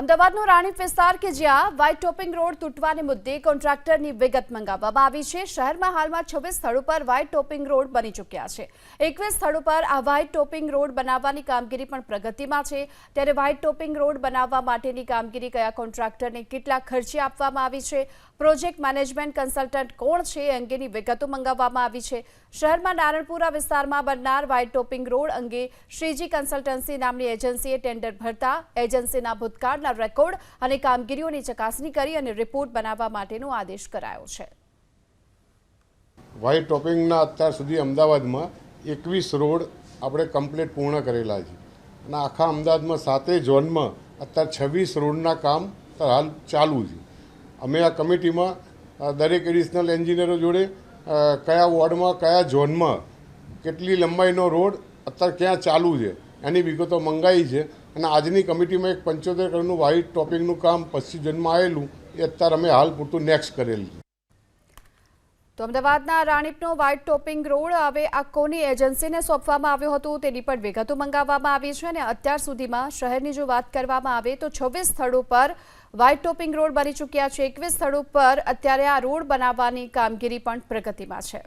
અમદાવાદનો રાણીપ વિસ્તાર કે જ્યાં વ્હાઇટ ટોપિંગ રોડ તૂટવાને મુદ્દે કોન્ટ્રાક્ટરની વિગત મંગાવવામાં આવી છે. શહેરમાં હાલમાં છવ્વીસ સ્થળો પર વ્હાઇટ ટોપિંગ રોડ બની ચૂક્યા છે. એકવીસ સ્થળો પર આ વ્હાઇટ ટોપિંગ રોડ બનાવવાની કામગીરી પણ પ્રગતિમાં છે. ત્યારે વ્હાઇટ ટોપિંગ રોડ બનાવવા માટેની કામગીરી કયા કોન્ટ્રાક્ટરને કેટલા ખર્ચે આપવામાં આવી છે? પ્રોજેક્ટ મેનેજમેન્ટ કન્સલ્ટન્ટ કોણ છે? એ અંગેની વિગતો મંગાવવામાં આવી છે. શહેરમાં નારણપુરા વિસ્તારમાં બનનાર વાઇટ ટોપિંગ રોડ અંગે શ્રીજી કન્સલ્ટન્સી નામની એજન્સીએ ટેન્ડર ભરતા, એજન્સીના ભૂતકાળના રેકોર્ડ અને કામગીરીઓની ચકાસણી કરી અને રિપોર્ટ બનાવવા માટેનો આદેશ કરાયો છે. વાઇટ ટોપિંગના અત્યાર સુધી અમદાવાદમાં એકવીસ રોડ આપણે કમ્પ્લીટ પૂર્ણ કરેલા છે. અને આખા અમદાવાદમાં સાતે ઝોનમાં અત્યારે છવ્વીસ રોડના કામ હાલ ચાલુ છે. અમે આ કમિટીમાં દરેક એડિશનલ એન્જિનિયરો જોડે કયા વોર્ડમાં, કયા ઝોનમાં કેટલી લંબાઈનો રોડ અત્યારે ક્યાં ચાલુ છે. એની વિગતો મંગાવી છે અને આજની કમિટીમાં એક પંચોતેર કરોડનું વ્હાઇટ ટોપિંગનું કામ પશ્ચિમ ઝોનમાં આવેલું, એ અત્યારે અમે હાલ પૂરતું નેક્સ્ટ કરેલું તો અમદાવાદના રાણીપનો વ્હાઇટ ટોપિંગ રોડ હવે આ કોની એજન્સીને સોંપવામાં આવ્યો હતો તેની પણ વિગતો મંગાવવામાં આવી છે અને અત્યાર સુધીમાં શહેરની જો વાત કરવામાં આવે તો છવ્વીસ સ્થળો પર વ્હાઇટ ટોપિંગ રોડ બની ચૂક્યા છે. એકવીસ સ્થળો પર અત્યારે આ રોડ બનાવવાની કામગીરી પણ પ્રગતિમાં છે.